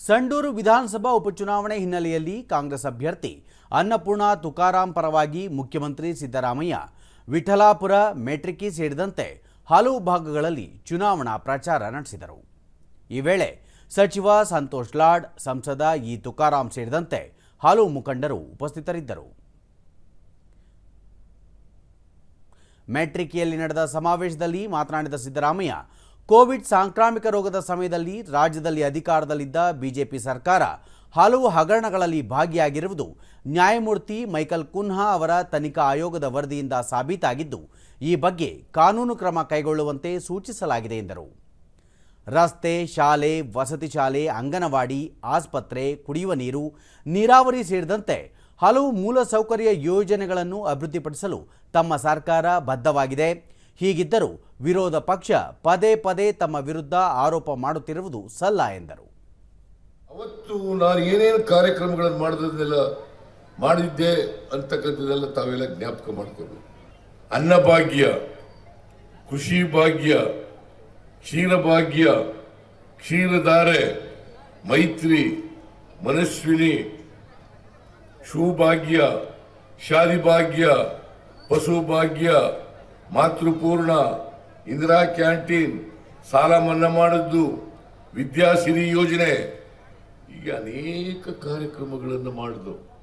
ಸಂಡೂರು ವಿಧಾನಸಭಾ ಉಪಚುನಾವಣೆ ಹಿನ್ನೆಲೆಯಲ್ಲಿ ಕಾಂಗ್ರೆಸ್ ಅಭ್ಯರ್ಥಿ ಅನ್ನಪೂರ್ಣ ತುಕಾರಾಂ ಪರವಾಗಿ ಮುಖ್ಯಮಂತ್ರಿ ಸಿದ್ದರಾಮಯ್ಯ, ವಿಠಲಾಪುರ, ಮೆಟ್ರಿಕಿ ಸೇರಿದಂತೆ ಹಲವು ಭಾಗಗಳಲ್ಲಿ ಚುನಾವಣಾ ಪ್ರಚಾರ ನಡೆಸಿದರು. ಈ ವೇಳೆ ಸಚಿವ ಸಂತೋಷ್ ಲಾಡ್, ಸಂಸದ ಇ ತುಕಾರಾಂ ಸೇರಿದಂತೆ ಹಲವು ಮುಖಂಡರು ಉಪಸ್ಥಿತರಿದ್ದರು. ಮೆಟ್ರಿಕಿಯಲ್ಲಿ ನಡೆದ ಸಮಾವೇಶದಲ್ಲಿ ಮಾತನಾಡಿದ ಸಿದ್ದರಾಮಯ್ಯ ಕೋವಿಡ್ ಸಾಂಕ್ರಾಮಿಕ ರೋಗದ ಸಮಯದಲ್ಲಿ ರಾಜ್ಯದಲ್ಲಿ ಅಧಿಕಾರದಲ್ಲಿದ್ದ ಬಿಜೆಪಿ ಸರ್ಕಾರ ಹಲವು ಹಗರಣಗಳಲ್ಲಿ ಭಾಗಿಯಾಗಿರುವುದು ನ್ಯಾಯಮೂರ್ತಿ ಮೈಕಲ್ ಕುನ್ಹಾ ಅವರ ತನಿಖಾ ಆಯೋಗದ ವರದಿಯಿಂದ ಸಾಬೀತಾಗಿದ್ದು, ಈ ಬಗ್ಗೆ ಕಾನೂನು ಕ್ರಮ ಕೈಗೊಳ್ಳುವಂತೆ ಸೂಚಿಸಲಾಗಿದೆ ಎಂದರು. ರಸ್ತೆ, ಶಾಲೆ, ವಸತಿ ಶಾಲೆ, ಅಂಗನವಾಡಿ, ಆಸ್ಪತ್ರೆ, ಕುಡಿಯುವ ನೀರು, ನೀರಾವರಿ ಸೇರಿದಂತೆ ಹಲವು ಮೂಲಸೌಕರ್ಯ ಯೋಜನೆಗಳನ್ನು ಅಭಿವೃದ್ಧಿಪಡಿಸಲು ತಮ್ಮ ಸರ್ಕಾರ ಬದ್ಧವಾಗಿದೆ. ಹೀಗಿದ್ದರೂ ವಿರೋಧ ಪಕ್ಷ ಪದೇ ಪದೇ ತಮ್ಮ ವಿರುದ್ಧ ಆರೋಪ ಮಾಡುತ್ತಿರುವುದು ಸಲ್ಲ ಎಂದರು. ಅವತ್ತು ನಾನು ಏನೇನು ಕಾರ್ಯಕ್ರಮಗಳನ್ನು ಮಾಡಿದ್ರೆಲ್ಲ ಮಾಡಿದ್ದೆ ಅಂತಕ್ಕಂಥದ್ದೆಲ್ಲ ತಾವೆಲ್ಲ ಜ್ಞಾಪಕ ಮಾಡ್ಕೋಬೇಕು ಅನ್ನಭಾಗ್ಯ, ಕೃಷಿ ಭಾಗ್ಯ ಕ್ಷೀರಭಾಗ್ಯ ಕ್ಷೀರಧಾರೆ, ಮೈತ್ರಿ, ಮನಸ್ವಿನಿ, ಶೂಭಾಗ್ಯ ಶಾದಿ ಭಾಗ್ಯ ಪಶು ಭಾಗ್ಯ ಮಾತೃಪೂರ್ಣ ಇಂದಿರಾ ಕ್ಯಾಂಟೀನ್ ಸಾಲ ಮನ್ನಾ ಮಾಡಿದ್ದು ವಿದ್ಯಾಸಿರಿ ಯೋಜನೆ. ಹೀಗೆ ಅನೇಕ ಕಾರ್ಯಕ್ರಮಗಳನ್ನು ಮಾಡಿದ್ರು